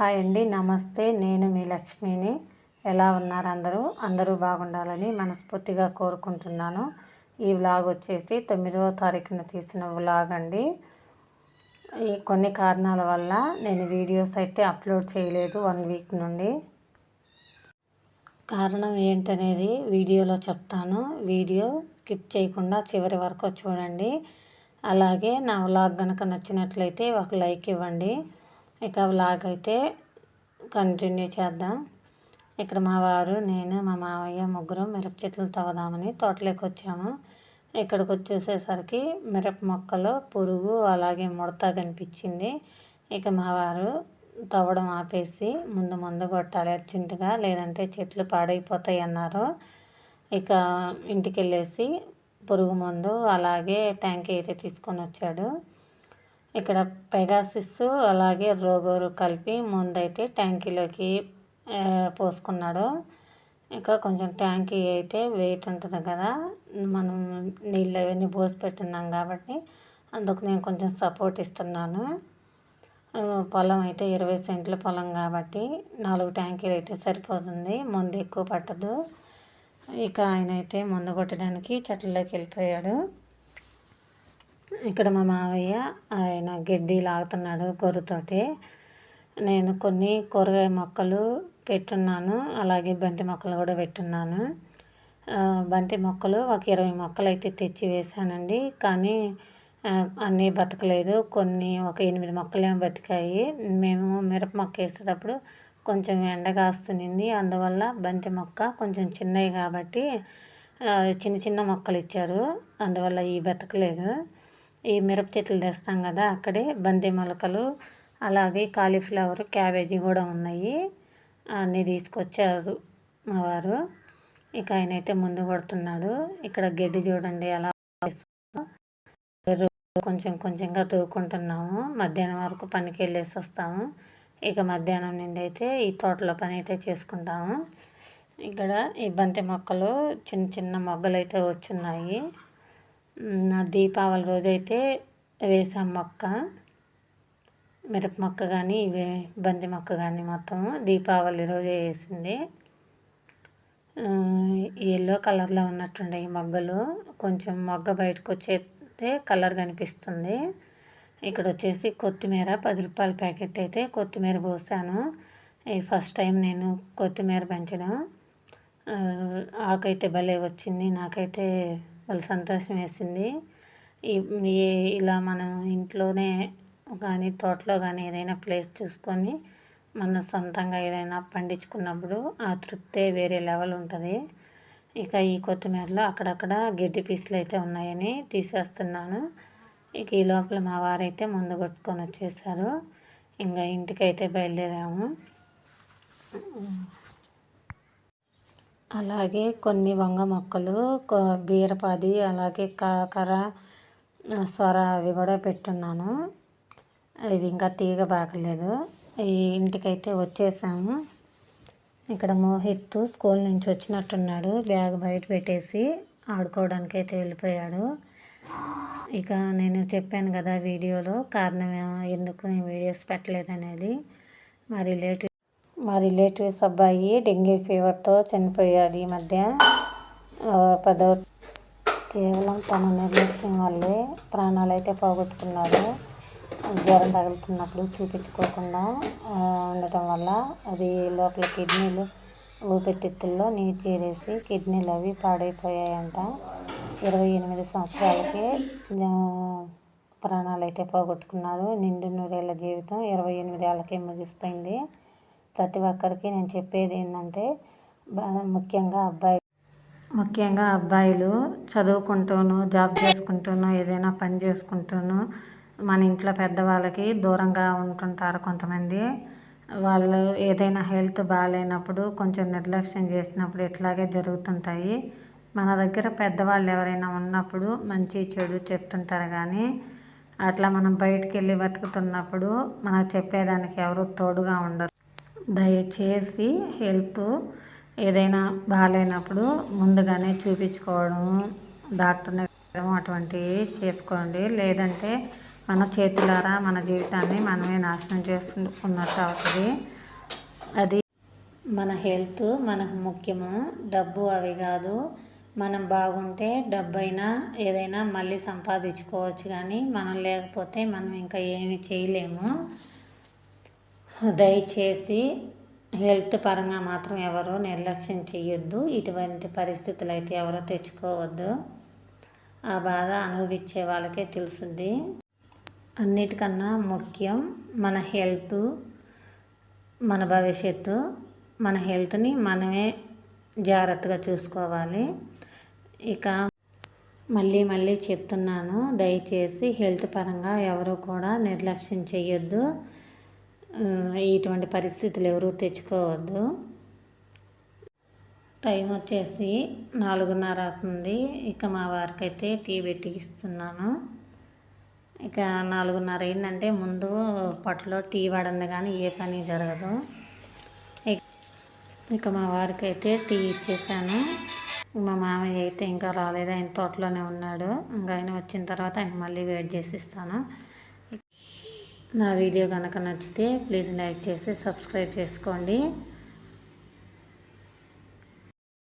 Hi అండి. నమస్తే. నేను మీ లక్ష్మిని. ఎలా ఉన్నారు అందరూ? అందరూ బాగుండాలని మనస్ఫూర్తిగా కోరుకుంటున్నాను. ఈ వ్లాగ్ వచ్చేసి తొమ్మిదవ తారీఖున తీసిన వ్లాగ్ అండి. ఈ కొన్ని కారణాల వల్ల నేను వీడియోస్ అయితే అప్లోడ్ చేయలేదు వన్ వీక్ నుండి. కారణం ఏంటనేది వీడియోలో చెప్తాను. వీడియో స్కిప్ చేయకుండా చివరి వరకు చూడండి. అలాగే నా వ్లాగ్ కనుక నచ్చినట్లయితే ఒక లైక్ ఇవ్వండి. ఇక వ్లాగ్ అయితే కంటిన్యూ చేద్దాం. ఇక్కడ మా వారు నేను మా మావయ్య ముగ్గురు మిరప చెట్లు తవ్వదామని తోటలోకి వచ్చాము. ఇక్కడికి వచ్చేసేసరికి మిరప మొక్కలో పురుగు అలాగే ముడత కనిపించింది. ఇక మా వారు తవ్వడం ఆపేసి ముందు ముందు కొట్టాలి అర్జెంటుగా లేదంటే చెట్లు పాడైపోతాయి అన్నారు. ఇక ఇంటికి వెళ్ళేసి పురుగు మందు అలాగే ట్యాంక్ అయితే తీసుకొని వచ్చాడు. ఇక్కడ పెగాసిస్ అలాగే రోగోరు కలిపి ముందైతే ట్యాంకీలోకి పోసుకున్నాడు. ఇంకా కొంచెం ట్యాంకీ అయితే వెయిట్ ఉంటుంది కదా. మనం నీళ్ళు అవన్నీ పోసి పెట్టున్నాం కాబట్టి అందుకు నేను కొంచెం సపోర్ట్ ఇస్తున్నాను. పొలం అయితే ఇరవై సెంట్ల పొలం కాబట్టి నాలుగు ట్యాంకీలు అయితే సరిపోతుంది ముందు ఎక్కువ పట్టదు. ఇక ఆయన అయితే మందు కొట్టడానికి చెట్లలోకి వెళ్ళిపోయాడు. ఇక్కడ మా మావయ్య ఆయన గడ్డి లాగుతున్నాడు గొర్రుతోటి. నేను కొన్ని కూరగాయ మొక్కలు పెట్టున్నాను. అలాగే బంతి మొక్కలు కూడా పెట్టున్నాను. బంతి మొక్కలు ఒక ఇరవై మొక్కలు అయితే తెచ్చి వేసానండి కానీ అన్నీ బతకలేదు. కొన్ని ఒక ఎనిమిది మొక్కలేమో బతికాయి. మేము మిరప మొక్క వేసేటప్పుడు కొంచెం ఎండ కాస్తునింది. అందువల్ల బంతి మొక్క కొంచెం చిన్నవి కాబట్టి చిన్న చిన్న మొక్కలు ఇచ్చారు. అందువల్ల ఈ బతకలేదు. ఈ మిరప చెట్లు తెస్తాం కదా అక్కడే బంతి మొలకలు అలాగే కాలీఫ్లవర్ క్యాబేజీ కూడా ఉన్నాయి. అన్నీ తీసుకొచ్చారు మా వారు. ఇక ఆయన అయితే ముందు కొడుతున్నాడు. ఇక్కడ గడ్డి చూడండి ఎలా కొంచెం కొంచెంగా తూకుంటున్నాము. మధ్యాహ్నం వరకు పనికి వెళ్ళేసి వస్తాము. ఇక మధ్యాహ్నం నుండి అయితే ఈ తోటలో పని అయితే చేసుకుంటాము. ఇక్కడ ఈ బంతి మొక్కలు చిన్న చిన్న మొగ్గలు అయితే వచ్చున్నాయి. నా దీపావళి రోజైతే వేసాం మొక్క. మిరప మొక్క కానీ ఇవే బంతి మొక్క కానీ మొత్తం దీపావళి రోజే వేసింది. ఎల్లో కలర్లో ఉన్నట్టుండే ఈ మొగ్గలు. కొంచెం మొగ్గ బయటకు వచ్చేస్తే కలర్ కనిపిస్తుంది. ఇక్కడ వచ్చేసి కొత్తిమీర పది రూపాయల ప్యాకెట్ అయితే కొత్తిమీర పోసాను. ఈ ఫస్ట్ టైం నేను కొత్తిమీర పెంచడం. ఆకైతే భలే వచ్చింది. నాకైతే వాళ్ళు సంతోషం వేసింది. ఇలా మనం ఇంట్లోనే కానీ తోటలో కానీ ఏదైనా ప్లేస్ చూసుకొని మన సొంతంగా ఏదైనా పండించుకున్నప్పుడు ఆ తృప్తే వేరే లెవెల్ ఉంటుంది. ఇక ఈ కొత్తిమీరలో అక్కడక్కడ గడ్డి పీసులు అయితే ఉన్నాయని తీసేస్తున్నాను. ఇక ఈ లోపల మా వారైతే ముందు కొట్టుకొని వచ్చేసారు. ఇంకా ఇంటికైతే బయలుదేరాము. అలాగే కొన్ని వంగ మొక్కలు బీరపాది అలాగే కాకర సొర అవి కూడా పెట్టున్నాను. అవి ఇంకా తీగ బాగలేదు. ఈ ఇంటికైతే వచ్చేసాము. ఇక్కడ మోహిత్ స్కూల్ నుంచి వచ్చినట్టున్నాడు. బ్యాగ్ బయట పెట్టేసి ఆడుకోవడానికి అయితే వెళ్ళిపోయాడు. ఇక నేను చెప్పాను కదా వీడియోలో కారణం ఎందుకు నేను వీడియోస్ పెట్టలేదు అనేది మరి లేట్ మా రిలేటివ్స్ అబ్బాయి డెంగ్యూ ఫీవర్తో చనిపోయాడు ఈ మధ్య. పదో కేవలం తన నిర్లక్ష్యం వల్లే ప్రాణాలు అయితే పోగొట్టుకున్నాడు. జ్వరం తగులుతున్నప్పుడు చూపించుకోకుండా ఉండటం వల్ల అది లోపల కిడ్నీలు ఊపిరితిత్తుల్లో నీరు చేరేసి కిడ్నీలు అవి పాడైపోయాయంట. ఇరవై ఎనిమిది సంవత్సరాలకే ప్రాణాలు అయితే పోగొట్టుకున్నాడు. నిండు నూరేళ్ళ జీవితం ఇరవై ఎనిమిది ఏళ్ళకే ముగిసిపోయింది. ప్రతి ఒక్కరికి నేను చెప్పేది ఏంటంటే ముఖ్యంగా అబ్బాయి ముఖ్యంగా అబ్బాయిలు చదువుకుంటూను జాబ్ చేసుకుంటూను ఏదైనా పని చేసుకుంటూను మన ఇంట్లో పెద్దవాళ్ళకి దూరంగా ఉంటుంటారు కొంతమంది. వాళ్ళు ఏదైనా హెల్త్ బాగాలేనప్పుడు కొంచెం నిర్లక్ష్యం చేసినప్పుడు ఇట్లాగే జరుగుతుంటాయి. మన దగ్గర పెద్దవాళ్ళు ఎవరైనా ఉన్నప్పుడు మంచి చెడు చెప్తుంటారు కానీ అట్లా మనం బయటికి వెళ్ళి బతుకుతున్నప్పుడు మనకు చెప్పేదానికి ఎవరు తోడుగా ఉండరు. దయచేసి హెల్త్ ఏదైనా బాగాలేనప్పుడు ముందుగానే చూపించుకోవడం డాక్టర్ని అటువంటివి చేసుకోండి. లేదంటే మన చేతులారా మన జీవితాన్ని మనమే నాశనం చేసుకున్నట్టు అవుతుంది. అది మన హెల్త్ మనకు ముఖ్యము. డబ్బు అవి కాదు. మనం బాగుంటే డబ్బైనా ఏదైనా మళ్ళీ సంపాదించుకోవచ్చు. కానీ మనం లేకపోతే మనం ఇంకా ఏమి చేయలేము. దయచేసి హెల్త్ పరంగా మాత్రం ఎవరు నిర్లక్ష్యం చేయొద్దు ఇటువంటి పరిస్థితులు అయితే ఎవరో తెచ్చుకోవద్దు. ఆ బాధ అనుభవించే వాళ్ళకే తెలుసుద్ది. అన్నిటికన్నా ముఖ్యం మన హెల్త్ మన భవిష్యత్తు మన హెల్త్ని మనమే జాగ్రత్తగా చూసుకోవాలి. ఇక మళ్ళీ మళ్ళీ చెప్తున్నాను దయచేసి హెల్త్ పరంగా ఎవరు కూడా నిర్లక్ష్యం చేయొద్దు ఇటువంటి పరిస్థితులు ఎవరు తెచ్చుకోవద్దు. టైం వచ్చేసి నాలుగున్నర అవుతుంది. ఇక మా వారికి అయితే టీ పెట్టి ఇస్తున్నాను. ఇక నాలుగున్నర అయిందంటే ముందు పట్టులో టీ పడింది కానీ ఏ పని జరగదు. ఇక- ఇక మా వారికి అయితే టీ ఇచ్చేసాను. మా మామయ్య అయితే ఇంకా రాలేదు. ఆయన తోటలోనే ఉన్నాడు. ఇంకా ఆయన వచ్చిన తర్వాత ఆయన మళ్ళీ వెయిట్ చేసి ఇస్తాను. నా వీడియో కనుక నచ్చితే ప్లీజ్ లైక్ చేసి సబ్స్క్రైబ్ చేసుకోండి.